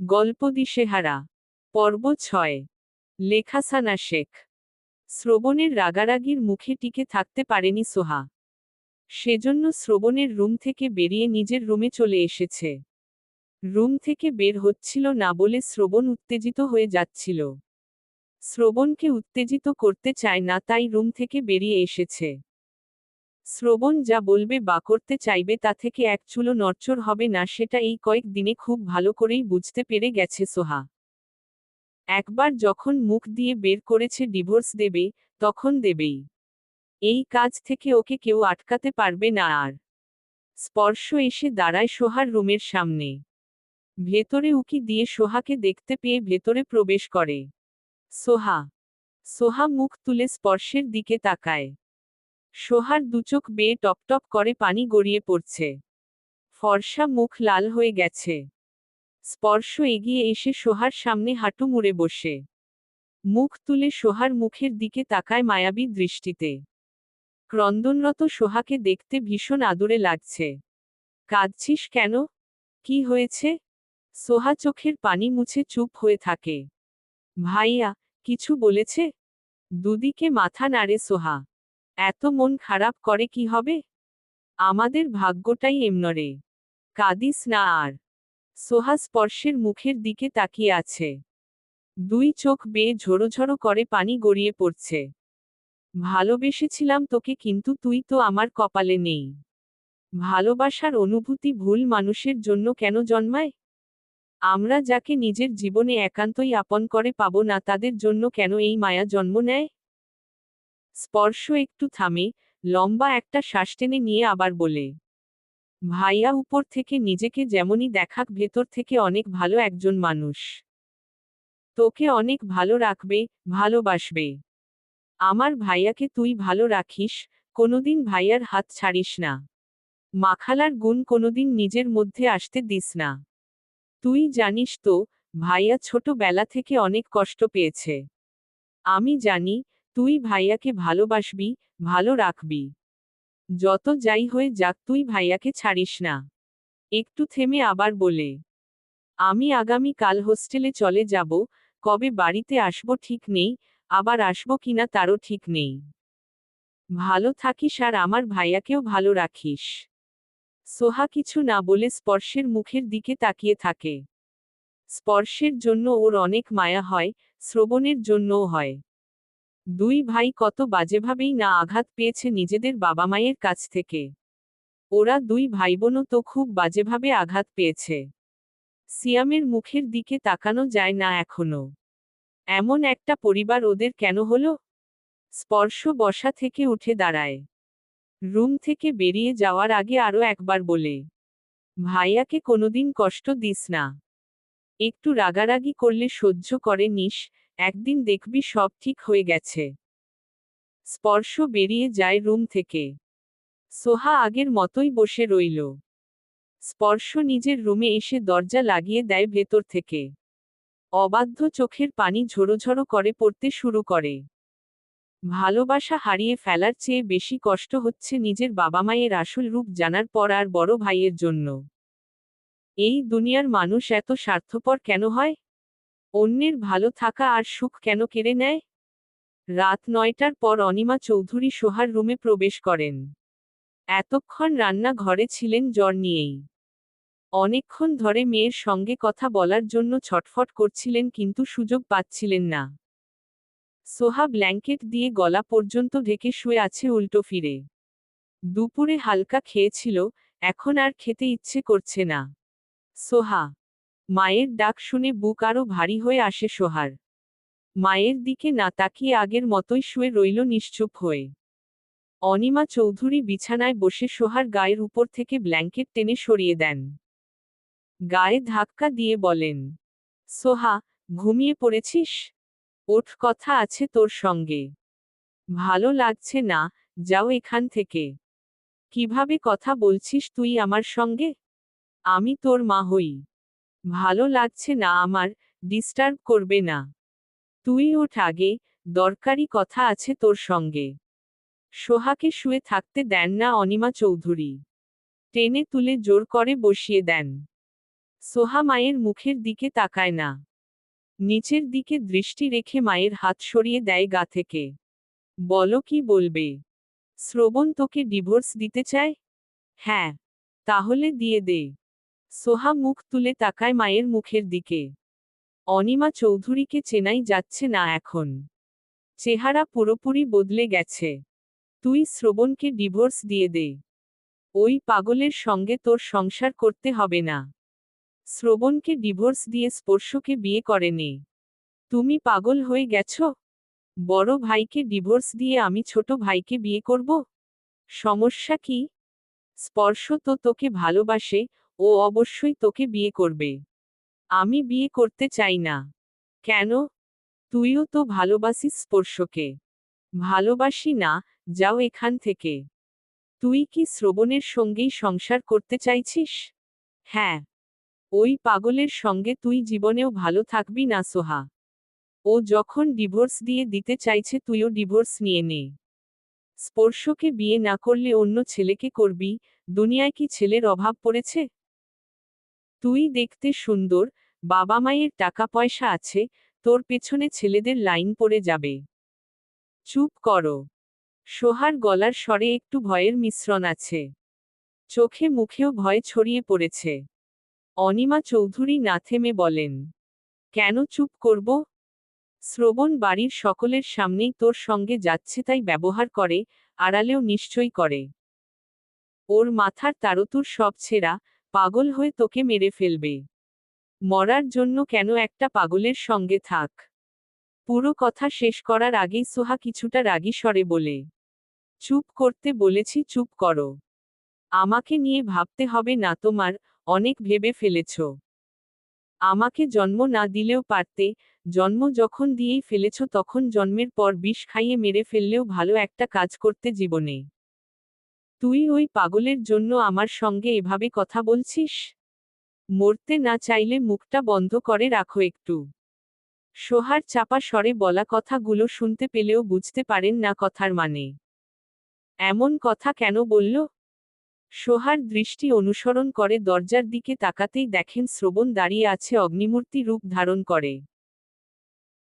গল্প দিশেহারা পর্ব ছয়। লেখাসানা শেখ। শ্রবণের রাগারাগির মুখে টিকে থাকতে পারেনি সোহা। সেজন্য শ্রবণের রুম থেকে বেরিয়ে নিজের রুমে চলে এসেছে। রুম থেকে বের হচ্ছিল না বলে শ্রবণ উত্তেজিত হয়ে যাচ্ছিল। শ্রবণকে উত্তেজিত করতে চায় না তাই রুম থেকে বেরিয়ে এসেছে। শ্রবণ যা বলবে বা করতে চাইবে তা থেকে এক চুলো নড়চড় হবে না, সেটা এই কয়েক দিনে খুব ভালো করেই বুঝতে পেরে গেছে সোহা। একবার যখন মুখ দিয়ে বের করেছে ডিভোর্স দেবে, তখন দেবেই। এই কাজ থেকে ওকে কেউ আটকাতে পারবে না আর। স্পর্শ এসে দাঁড়ায় সোহার রুমের সামনে। ভেতরে উকি দিয়ে সোহাকে দেখতে পেয়ে ভেতরে প্রবেশ করে। সোহা। সোহা মুখ তুলে স্পর্শের দিকে তাকায়। সোহার দুচোখ বেয়ে টপটপ করে পানি গড়িয়ে পড়ছে। ফর্সা মুখ লাল হয়ে গেছে। স্পর্শ এগিয়ে এসে সোহার সামনে হাঁটু মুড়ে বসে। মুখ তুলে সোহার মুখের দিকে তাকায় মায়াবী দৃষ্টিতে। ক্রন্দনরত সোহাকে দেখতে ভীষণ আদুরে লাগছে। কাঁদছিস কেন? কি হয়েছে? সোহা চোখের পানি মুছে চুপ হয়ে থাকে। ভাইয়া, কিছু বলেছে? দুদিকে মাথা নাড়ে সোহা। এত মন খারাপ করে কি হবে? আমাদের ভাগ্যটাই এমনরে। কাদিস না আর। সোহা স্পর্শের মুখের দিকে তাকিয়ে আছে। দুই চোখ বেয়ে ঝোড়ো করে পানি গড়িয়ে পড়ছে। ভালোবেসেছিলাম তোকে কিন্তু তুই তো আমার কপালে নেই। ভালোবাসার অনুভূতি ভুল মানুষের জন্য কেন জন্মায়? আমরা যাকে নিজের জীবনে একান্তই আপন করে পাব না তাদের জন্য কেন এই মায়া জন্ম নেয়? স্পর্শ একটু থামে, লম্বা একটা শ্বাস টেনে নিয়ে আবার বলে, ভাইয়া উপর থেকে নিজেকে যেমনই দেখাক, ভেতর থেকে অনেক ভালো একজন মানুষ। তোকে অনেক ভালো রাখবে, ভালোবাসবে। আমার ভাইয়াকে তুই ভালো রাখিস, কোনোদিন ভাইয়ার হাত ছাড়িস না। মাখালার গুণ কোনোদিন নিজের মধ্যে আসতে দিস না। তুই জানিস তো, ভাইয়া ছোটবেলা থেকে অনেক কষ্ট পেয়েছে। আমি জানি তুই ভাইয়াকে ভালোবাসবি, ভালো রাখবি। যত যাই হয়ে যাক তুই ভাইয়াকে ছাড়িস না। একটু থেমে আবার বলে, আমি আগামী কাল হোস্টেলে চলে যাব, কবে বাড়িতে আসব ঠিক নেই, আবার আসব কিনা তারও ঠিক নেই। ভালো থাকিস আর আমার ভাইয়াকেও ভালো রাখিস সোহা কিছু না বলে স্পর্শের মুখের দিকে তাকিয়ে থাকে। স্পর্শের জন্য ওর অনেক মায়া হয়, শ্রবণের জন্যও হয়। দুই ভাই কত বাজেভাবেই না আঘাত পেয়েছে নিজেদের বাবা মায়ের কাছ থেকে। ওরা দুই ভাইবোনও তো খুব বাজেভাবে আঘাত পেয়েছে। সিয়ামের মুখের দিকে তাকানো যায় না এখনও। এমন একটা পরিবার ওদের কেন হলো? স্পর্শ বসা থেকে উঠে দাঁড়ায়। রুম থেকে বেরিয়ে যাওয়ার আগে আরও একবার বলে, ভাইয়াকে কোনোদিন কষ্ট দিস না। একটু রাগারাগি করলে সহ্য করে নিস একদিন দেখবি সব ঠিক হয়ে গেছে। স্পর্শ বেরিয়ে যায় রুম থেকে। সোহা আগের মতোই বসে রইল। স্পর্শ নিজের রুমে এসে দরজা লাগিয়ে দেয় ভেতর থেকে। অবাধ্য চোখের পানি ঝোড়ো করে পড়তে শুরু করে। ভালোবাসা হারিয়ে ফেলার চেয়ে বেশি কষ্ট হচ্ছে নিজের বাবা মায়ের আসল রূপ জানার পর আর বড় ভাইয়ের জন্য। এই দুনিয়ার মানুষ এত স্বার্থপর কেন হয়? অন্যের ভালো থাকা আর সুখ কেন কেড়ে নেয়? রাত নয়টার পর অনিমা চৌধুরী সোহার রুমে প্রবেশ করেন। এতক্ষণ রান্না ঘরে ছিলেন জ্বর নিয়েই। অনেকক্ষণ ধরে মেয়ের সঙ্গে কথা বলার জন্য ছটফট করছিলেন কিন্তু সুযোগ পাচ্ছিলেন না। সোহা ব্ল্যাঙ্কেট দিয়ে গলা পর্যন্ত ঢেকে শুয়ে আছে উল্টো ফিরে। দুপুরে হালকা খেয়েছিল, এখন আর খেতে ইচ্ছে করছে না। সোহা মায়ের ডাক শুনে বুক আরও ভারী হয়ে আসে সোহার। মায়ের দিকে না তাকিয়ে আগের মতোই শুয়ে রইল নিশ্চুপ হয়ে। অনিমা চৌধুরী বিছানায় বসে সোহার গায়ের উপর থেকে ব্ল্যাঙ্কেট টেনে সরিয়ে দেন। গায়ে ধাক্কা দিয়ে বলেন, সোহা, ঘুমিয়ে পড়েছিস? ওঠ, কথা আছে তোর সঙ্গে। ভালো লাগছে না, যাও এখান থেকে। কীভাবে কথা বলছিস তুই আমার সঙ্গে? আমি তোর মা হই। ভালো লাগছে না আমার ডিস্টার্ব করবে না। তুই ওঠ আগে, দরকারি কথা আছে তোর সঙ্গে। সোহাকে শুয়ে থাকতে দেন না অনিমা চৌধুরী। টেনে তুলে জোর করে বসিয়ে দেন। সোহা মায়ের মুখের দিকে তাকায় না। নিচের দিকে দৃষ্টি রেখে মায়ের হাত সরিয়ে দেয় গা থেকে। বলো কি বলবে? শ্রবণ তোকে ডিভোর্স দিতে চায়? হ্যাঁ তাহলে দিয়ে দে। সোহা মুখ তুলে তাকায় মায়ের মুখের দিকে। অনিমা চৌধুরীকে চেনাই যাচ্ছে না এখন। চেহারা পুরোপুরি বদলে গেছে। তুই শ্রবণকে ডিভোর্স দিয়ে দে। ওই পাগলের সঙ্গে তোর সংসার করতে হবে না। শ্রবণকে ডিভোর্স দিয়ে স্পর্শকে বিয়ে করে নে। তুমি পাগল হয়ে গেছ? বড় ভাইকে ডিভোর্স দিয়ে আমি ছোট ভাইকে বিয়ে করব? সমস্যা কি? স্পর্শ তো তোকে ভালোবাসে ও অবশ্যই তোকে বিয়ে করবে। আমি বিয়ে করতে চাই না। কেন? তুইও তো ভালোবাসিস স্পর্শকে। ভালোবাসি না, যাও এখান থেকে। তুই কি শ্রবণের সঙ্গেই সংসার করতে চাইছিস? হ্যাঁ। ওই পাগলের সঙ্গে তুই জীবনেও ভালো থাকবি না, সোহা। ও যখন ডিভোর্স দিয়ে দিতে চাইছে, তুইও ডিভোর্স নিয়ে নে। স্পর্শকে বিয়ে না করলে অন্য ছেলেকে করবি? দুনিয়ায় কি ছেলের অভাব পড়েছে? তুই দেখতে সুন্দর, বাবা মায়ের টাকা পয়সা আছে, তোর পেছনে ছেলেদের লাইন পড়ে যাবে। চুপ করো। সোহার গলার স্বরে একটু ভয়ের মিশ্রণ আছে। চোখে মুখেও ভয় ছড়িয়ে পড়েছে। অনিমা চৌধুরী না থেমে বলেন, কেন চুপ করব? শ্রবণ বাড়ির সকলের সামনেই তোর সঙ্গে যাচ্ছে তাই ব্যবহার করে, আড়ালেও নিশ্চয়ই করে। ওর মাথার তারতুর সব ছেঁড়া পাগল হয়ে তোকে মেরে ফেলবে। মরার জন্য কেন একটা পাগলের সঙ্গে থাক। পুরো কথা শেষ করার আগেই সোহা কিছুটা রাগী স্বরে বলে, চুপ করতে বলেছি, চুপ করো। আমাকে নিয়ে ভাবতে হবে না তোমার, অনেক ভেবে ফেলেছ। আমাকে জন্ম না দিলেও পারতে, জন্ম যখন দিয়েই ফেলেছ তখন জন্মের পর বিষ খাইয়ে মেরে ফেললেও ভালো একটা কাজ করতে জীবনে। তুই ওই পাগলের জন্য আমার সঙ্গে এভাবে কথা বলছিস? মরতে না চাইলে মুখটা বন্ধ করে রাখো একটু। সোহার চাপা স্বরে বলা কথাগুলো শুনতে পেলেও বুঝতে পারেন না কথার মানে। এমন কথা কেন বলল? সোহার দৃষ্টি অনুসরণ করে দরজার দিকে তাকাতেই দেখেন শ্রবণ দাঁড়িয়ে আছে অগ্নিমূর্তি রূপ ধারণ করে।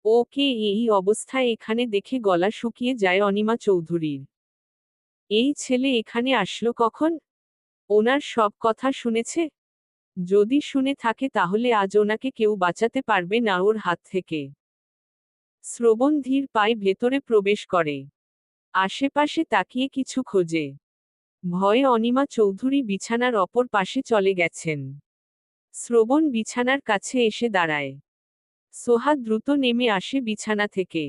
ওকে এই অবস্থায় এখানে দেখে গলা শুকিয়ে যায় অনিমা চৌধুরীর। এই ছেলে এখানে আসলো কখন? ওনার সব কথা শুনেছে? যদি শুনে থাকে তাহলে আজ ওনাকে কেউ বাঁচাতে পারবে না ওর হাত থেকে। শ্রবণ ধীর পায়ে ভেতরে প্রবেশ করে। আশেপাশে তাকিয়ে কিছু খোঁজে। ভয়ে অনিমা চৌধুরী বিছানার অপর পাশে চলে গেছেন। শ্রবণ বিছানার কাছে এসে দাঁড়ায়। সোহা দ্রুত নেমে আসে বিছানা থেকে।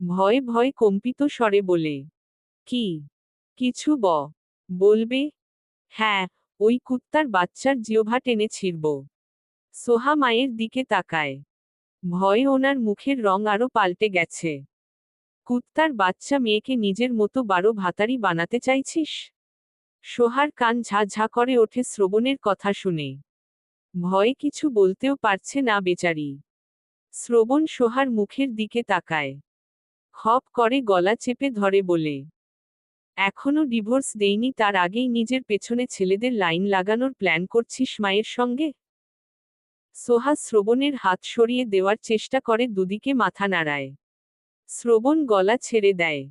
ভয়ে ভয়ে কম্পিত স্বরে বলে, কি? কিছু ব। বলবে হ্যাঁ ওই কুত্তার বাচ্চার জিওভা টেনে ছিড়ব। সোহা মায়ের দিকে তাকায়। ভয়ে ওনার মুখের রং আরও পাল্টে গেছে। কুত্তার বাচ্চা মেয়েকে নিজের মতো বারো ভাতারি বানাতে চাইছিস? সোহার কান ঝা ঝা করে ওঠে শ্রবণের কথা শুনে। ভয়ে কিছু বলতেও পারছে না বেচারি। শ্রবণ সোহার মুখের দিকে তাকায়। খপ করে গলা চেপে ধরে বলে এখনও ডিভোর্স দেইনি তার আগেই নিজের পেছনে ছেলেদের লাইন লাগানোর প্ল্যান করছিস মায়ের সঙ্গে? সোহা শ্রবণের হাত সরিয়ে দেওয়ার চেষ্টা করে দুদিকে মাথা নাড়ায়। শ্রবণ গলা ছেড়ে দেয়।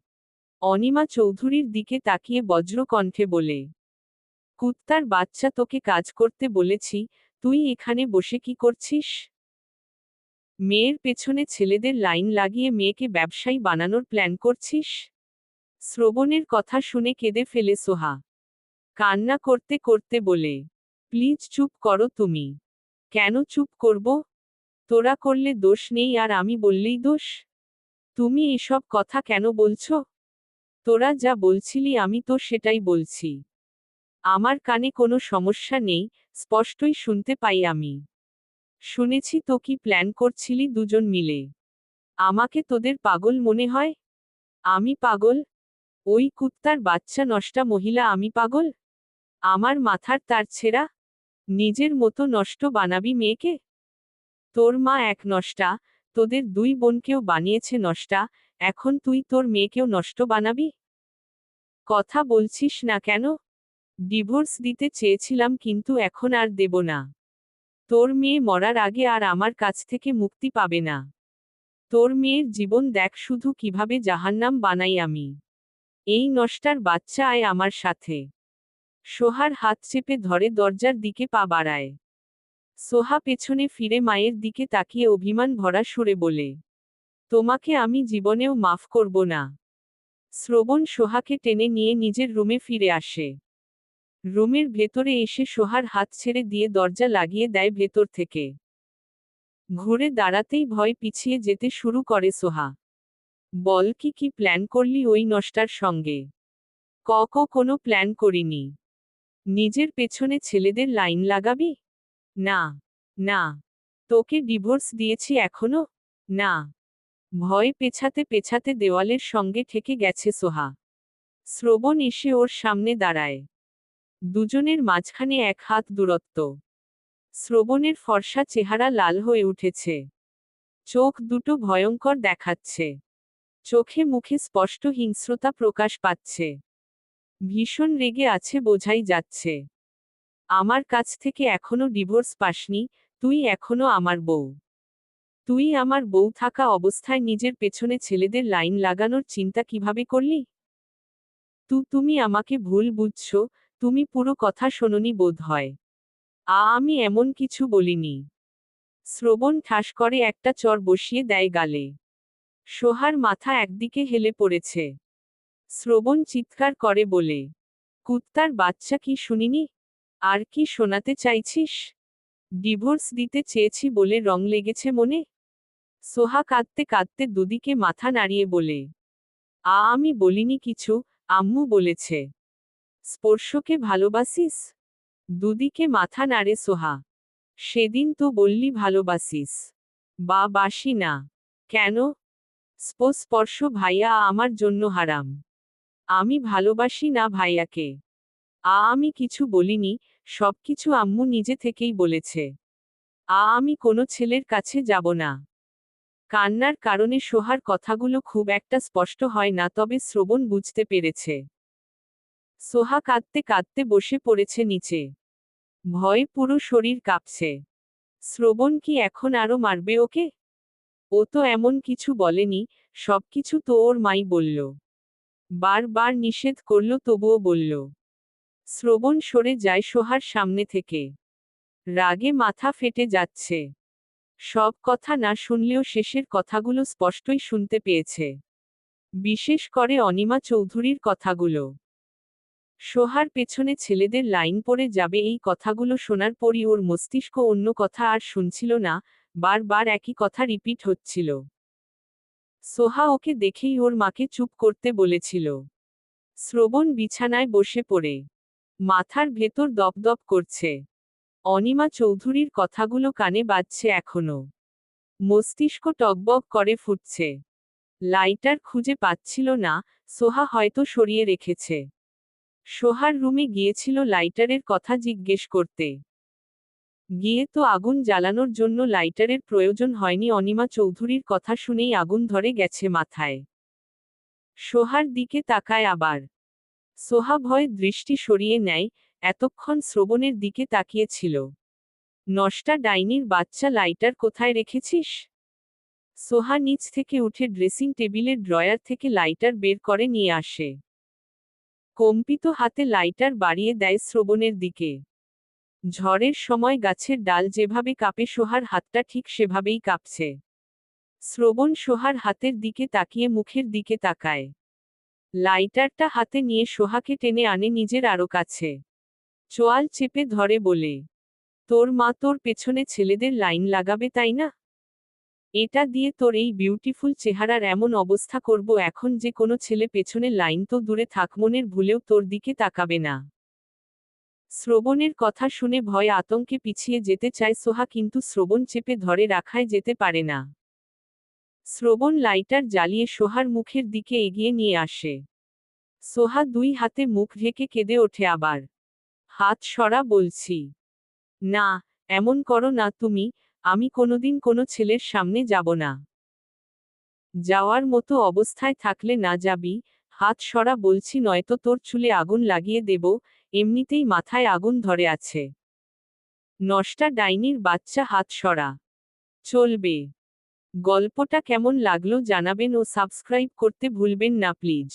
অনিমা চৌধুরীর দিকে তাকিয়ে বজ্র কণ্ঠে বলে, কুত্তার বাচ্চা তোকে কাজ করতে বলেছি, তুই এখানে বসে কি করছিস? মেয়ের পেছনে ছেলেদের লাইন লাগিয়ে মেয়েকে ব্যবসায়ী বানানোর প্ল্যান করছিস? শ্রবণের কথা শুনে কেঁদে ফেলে সোহা। কান্না করতে করতে বলে, প্লিজ চুপ করো তুমি। কেন চুপ করব? তোরা করলে দোষ নেই আর আমি বললেই দোষ। তুমি এসব কথা কেন বলছো? তোরা যা বলছিলি আমি তো সেটাই বলছি। আমার কানে কোনো সমস্যা নেই, স্পষ্টই শুনতে পাই আমি। শুনেছি তো কি প্ল্যান করছিলি দুজন মিলে। আমাকে তোদের পাগল মনে হয়? আমি পাগল? ওই কুত্তার বাচ্চা নষ্টা মহিলা আমি পাগল? আমার মাথার তার ছেঁড়া? নিজের মতো নষ্ট বানাবি মেয়েকে? তোর মা এক নষ্টা, তোদের দুই বোনকেও বানিয়েছে নষ্টা, এখন তুই তোর মেয়েকেও নষ্ট বানাবি? কথা বলছিস না কেন? ডিভোর্স দিতে চেয়েছিলাম কিন্তু এখন আর দেব না। তোর মেয়ে মরার আগে আর আমার কাছ থেকে মুক্তি পাবে না। তোর মেয়ের জীবন দেখ শুধু কীভাবে জাহান্নাম বানাই আমি। এই নষ্টার বাচ্চা আয় আমার সাথে। সোহার হাত চেপে ধরে দরজার দিকে পা বাড়ায়। সোহা পেছনে ফিরে মায়ের দিকে তাকিয়ে অভিমান ভরা সুরে বলে, তোমাকে আমি জীবনেও মাফ করব না। শ্রবণ সোহাকে টেনে নিয়ে নিজের রুমে ফিরে আসে। রুমের ভেতরে এসে সোহার হাত ছেড়ে দিয়ে দরজা লাগিয়ে দেয় ভেতর থেকে। ঘুরে দাঁড়াতেই ভয় পিছিয়ে যেতে শুরু করে সোহা। বল কি কি প্ল্যান করলি ওই নষ্টার সঙ্গে? ক ক কোনো প্ল্যান করিনি। নিজের পেছনে ছেলেদের লাইন লাগাবি? না না। তোকে ডিভোর্স দিয়েছি এখনও? না। ভয় পেছাতে পেছাতে দেওয়ালের সঙ্গে ঠেকে গেছে সোহা। শ্রবণ এসে ওর সামনে দাঁড়ায়। দুজনের মাঝখানে এক হাত দূরত্ব। শ্রবণের ফর্সা চেহারা লাল হয়ে উঠেছে। চোখ দুটো ভয়ঙ্কর দেখাচ্ছে। চোখে মুখে স্পষ্ট হিংস্রতা প্রকাশ পাচ্ছে। ভীষণ রেগে আছে বোঝাই যাচ্ছে। আমার কাছ থেকে এখনও ডিভোর্স পাসনি, তুই এখনও আমার বউ। তুই আমার বউ থাকা অবস্থায় নিজের পেছনে ছেলেদের লাইন লাগানোর চিন্তা কীভাবে করলি? তু, তুমি আমাকে ভুল বুঝছ, তুমি পুরো কথা শোননি বোধ হয়। আ, আমি এমন কিছু বলিনি। শ্রবণ ঠাস করে একটা চর বসিয়ে দেয় গালে। সোহার মাথা একদিকে হেলে পড়েছে। শ্রবণ চিৎকার করে বলে, কুত্তার বাচ্চা কি শুনিনি? আর কি শোনাতে চাইছিস? ডিভোর্স দিতে চেয়েছি বলে রং লেগেছে মনে? সোহা কাঁদতে কাঁদতে দুদিকে মাথা নাড়িয়ে বলে, আ, আমি বলিনি কিছু, আম্মু বলেছে। স্পর্শকে ভালোবাসিস? দুদিকে মাথা নাড়ে সোহা, সেদিন তো বললি ভালোবাসিস। বা, বাসি না। কেন? স্পর্শ ভাইয়া, আমার জন্য হারাম। আমি ভালোবাসি না ভাইয়াকে। আ, আমি কিছু বলিনি, সবকিছু আম্মু নিজে থেকেই বলেছে। আ, আমি কোনো ছেলের কাছে যাব না। কান্নার কারণে সোহার কথাগুলো খুব একটা স্পষ্ট হয় না, তবে শ্রবণ বুঝতে পেরেছে। সোহা কাঁদতে কাঁদতে বসে পড়েছে নিচে। ভয়ে পুরো শরীর কাঁপছে। শ্রবণ কি এখন আরও মারবে ওকে? ও তো এমন কিছু বলেনি, সবকিছু তো ওর মাই বলল। বারবার নিষেধ করল, তবুও বলল। শ্রবণ সরে যায় সোহার সামনে থেকে। রাগে মাথা ফেটে যাচ্ছে। সব কথা না শুনলেও শেষের কথাগুলো স্পষ্টই শুনতে পেয়েছে। বিশেষ করে অনিমা চৌধুরীর কথাগুলো। সোহার পেছনে ছেলেদের লাইন পড়ে যাবে এই কথাগুলো শোনার পরই ওর মস্তিষ্ক অন্য কথা আর শুনছিল না বারবার একই কথা রিপিট হচ্ছিল। সোহা ওকে দেখেই ওর মাকে চুপ করতে বলেছিল। শ্রবণ বিছানায় বসে পড়ে। মাথার ভেতর দপদপ করছে। অনিমা চৌধুরীর কথাগুলো কানে বাজছে এখনও। মস্তিষ্ক টকবক করে ফুটছে। লাইটার খুঁজে পাচ্ছিল না, সোহা হয়তো সরিয়ে রেখেছে। সোহার রুমে গিয়েছিল লাইটারের কথা জিজ্ঞেস করতে। গিয়ে তো আগুন জ্বালানোর জন্য লাইটারের প্রয়োজন হয়নি অনিমা চৌধুরীর কথা শুনেই আগুন ধরে গেছে মাথায়। সোহার দিকে তাকায় আবার। সোহা ভয় দৃষ্টি সরিয়ে নেয়, এতক্ষণ শ্রবণের দিকে তাকিয়েছিল। নষ্টা ডাইনির বাচ্চা লাইটার কোথায় রেখেছিস? সোহা নিচ থেকে উঠে ড্রেসিং টেবিলের ড্রয়ার থেকে লাইটার বের করে নিয়ে আসে। কম্পিত হাতে লাইটার বাড়িয়ে দেয় শ্রবণের দিকে। ঝড়ের সময় গাছের ডাল যেভাবে কাঁপে, সোহার হাতটা ঠিক সেভাবেই কাঁপছে। শ্রবণ সোহার হাতের দিকে তাকিয়ে, মুখের দিকে তাকায়। লাইটারটা হাতে নিয়ে সোহাকে টেনে আনে নিজের আরও কাছে। চোয়াল চেপে ধরে বলে, তোর মা তোর পেছনে ছেলেদের লাইন লাগাবে, তাই না? এটা দিয়ে তোর এই বিউটিফুল চেহারার এমন অবস্থা করব এখন যে কোনো ছেলে পেছনে লাইন তো দূরে থাক, মনের ভুলেও তোর দিকে তাকাবে না। শ্রবণের কথা শুনে ভয় আতঙ্কে পিছিয়ে যেতে চায় সোহা কিন্তু শ্রবণ চেপে ধরে রাখায় যেতে পারে না। শ্রবণ লাইটার জ্বালিয়ে সোহার মুখের দিকে এগিয়ে নিয়ে আসে। সোহা দুই হাতে মুখ ঢেকে কেঁদে ওঠে আবার। হাত সরা বলছি, না, এমন করো না তুমি, আমি কোনোদিন কোনো ছেলের সামনে যাব না। যাওয়ার মতো অবস্থায় থাকলে না যাবি হাত সরা বলছি নয়তো তোর চুলে আগুন লাগিয়ে দেব, এমনিতেই মাথায় আগুন ধরে আছে। নষ্টা ডাইনির বাচ্চা হাত সরা। চলবে। গল্পটা কেমন লাগল জানাবেন ও সাবস্ক্রাইব করতে ভুলবেন না প্লিজ।